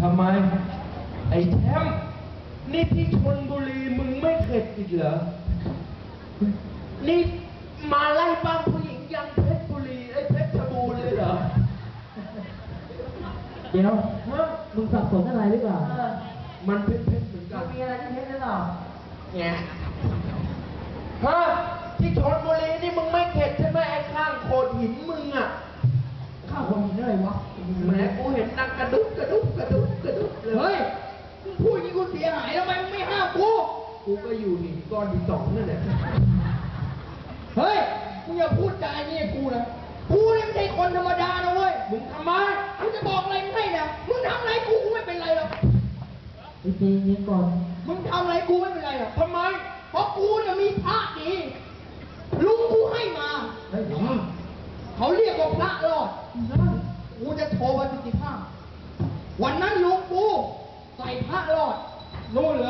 ทำไม ไอ้แชมป์นี่ที่ชนบุรีมึงไม่เข็ดอีกเหรอ นี่มาไล่บ้างผู้หญิงยังเพชรบุรีไอ้เพชรบูรณ์เลยเหรอ เดี๋ยวฮะมึงสับสนอะไรหรือเปล่าเออมันเพชรเพชรเหมือนกันมีอะไรที่เพชรหรือเปล่าไงฮะที่ชนบุรีนี่มึงไม่เข็ดใช่ไหมไอ้ข้างโขดหินมึงอะข้าวคนหินอะไรวะแหมกูเห็นนังกระดุกกระดุกกระดุก กูก็อยู่หินก้อนที่สองนั่นแหละ เฮ้ย มึงอย่าพูดจาอย่างนี้กับกูนะ กูเนี่ยไม่ใช่คนธรรมดานะเว้ย มึงทำไมกูจะบอกอะไรมึงให้นะ มึงทำอะไรกูกูไม่เป็นไรหรอกไปเจเย็นก่อน มึงทำอะไรกูไม่เป็นไรหรอกทำไม เพราะกูเนี่ยมีพระดีลุงกูให้มาเฮ้ยเดี๋ยวเขาเรียกว่าพระรอด กูจะโชว์ประสิทธิภาพ วันนั้นลุงกูใส่พระรอดนู่นเลย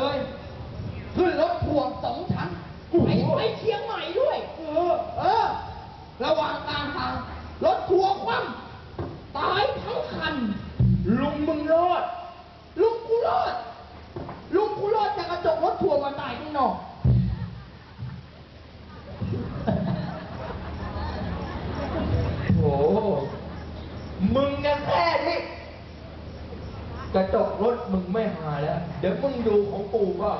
มึงยังแค่นี้กระจกรถมึงไม่หาแล้ว เดี๋ยวมึงดูของกูก็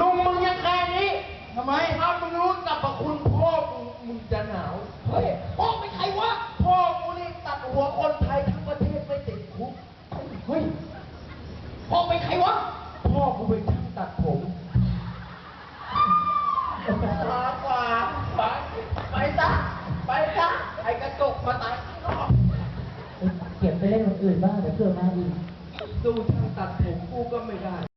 ลุงมึงยังแค่นี้ทำไมถ้ามึงรู้กับประคุณพ่อกูมึงจะหนาวเฮ้ยพ่อเป็นใครวะพ่อกูนี่ตัดหัวคนไทยทั้งประเทศไม่ติดคุกเฮ้ยพ่อเป็นใครวะพ่อกูเป็นช่างตัดผมมากกว่าไปไปซะไปซะไอ้กระจกมาตาย ไปเล่นคนอื่นบ้างเดี๋ยวเกิดมาอีกดูช่างตัดผมกูก็ไม่ได้